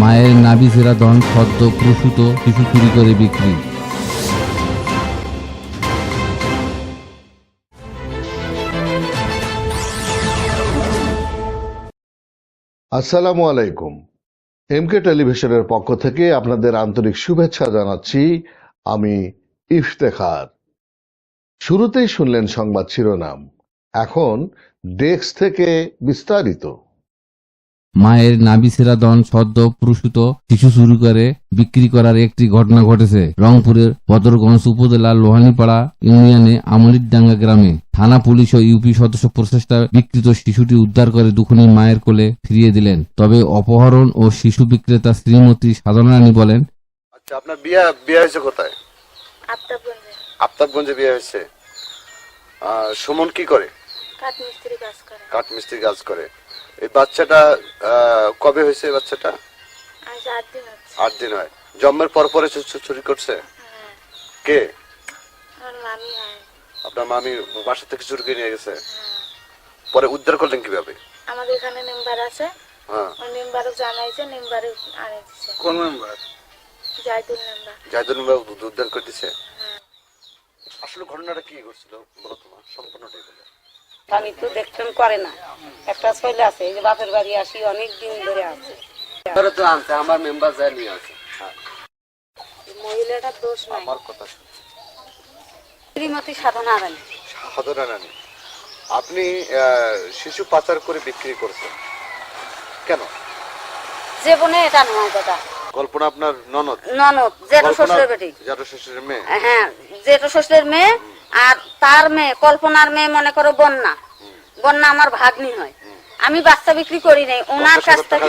মায়ের নাভি সেরা ধন সদ্য প্রসূত শিশু চুরি করে বিক্রি। আসসালামু আলাইকুম। এমকে টেলিভিশনের পক্ষ থেকে আপনাদের আন্তরিক শুভেচ্ছা জানাচ্ছি আমি ইফতেখার। শুরুতেই শুনলেন সংবাদ শিরোনাম। এখন ডেস্ক থেকে বিস্তারিত। মায়ের নাভি সেরা ধন সদ্য প্রসূত শিশু চুরি করে বিক্রি করার একটি ঘটনা ঘটেছে রংপুরের বদরগঞ্জ উপজেলার লোহানীপাড়া ইউনিয়নে আমলিরডাঙ্গা গ্রামে। থানা পুলিশ ও ইউপি সদস্য প্রচেষ্টা বিকৃত শিশুটি উদ্ধার করে দুখনি মায়ের কোলে ফিরিয়ে দিলেন। তবে অপহরণ ও শিশু বিক্রেতা শ্রীমতী সাধনা রানী বলেন আচ্ছা আপনার বিয়ে বিয়ে হয়েছে কোথায়? আফতাবগঞ্জে। বিয়ে হয়েছে। আহ, সুমন কি করে? কাঠ মিস্ত্রি কাজ করে। কাঠ মিস্ত্রি কাজ করে। এই বাচ্চাটা কবে হয়েছে এই বাচ্চাটা? আট দিন হচ্ছে। আট দিন হয়। জন্মের পর পরে চুরি করছে? হ্যাঁ। কে? আপনার মামি বাসা থেকে চুরি করে নিয়ে গেছে? হ্যাঁ। পরে উদ্ধার করলেন কীভাবে? আমাদের এখানে মেম্বার আছে। হ্যাঁ। ওই মেম্বারও জানাইছে মেম্বারে কোন উদ্ধার করে দিছে? আসলে ঘটনাটা কি করছিল বলো তোমার সম্পূর্ণটাই বলো স্বামী তো দেখতেন করে না। একটা ছেলে আছে এই যে বাপের বাড়ি আসি অনেক দিন ধরে আছে। ধরে তো আনছে আমার মেম্বার যায় নিয়ে আছে হ্যাঁ, মহিলাটার দোষ নাই। আমার কথা। শ্রীমতী সাধনা রানী সাধনা রানী আপনি শিশু পাচার করে বিক্রি করছেন। কেন? জীবনে এটা নয় দাদা। কল্পনা আপনার ননদ? ননদ জেঠু শ্বশুরের বেটি। জ্যাঠা শ্বশুরের মেয়ে? হ্যাঁ জেঠু শ্বশুরের মেয়ে আর তার মেয়ে কল্পনার মেয়ে মনে করো বন্যা। বন্যা আমার ভাগ্নি হয়। আমি বাচ্চা বিক্রি করি নাই ওনার কাছ থেকে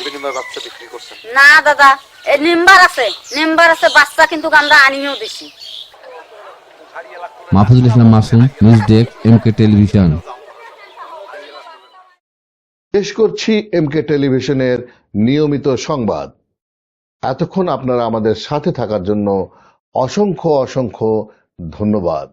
না দাদা এই নিম্বার আছে নিম্বার আছে বাচ্চা কিন্তু আমরা আনিও দিছি। Mahfuzul Islam Masum news desk MK television. শেষ করছি এমকে টেলিভিশনের নিয়মিত সংবাদ। এতক্ষণ আপনারা আমাদের সাথে থাকার জন্য অসংখ্য অসংখ্য ধন্যবাদ।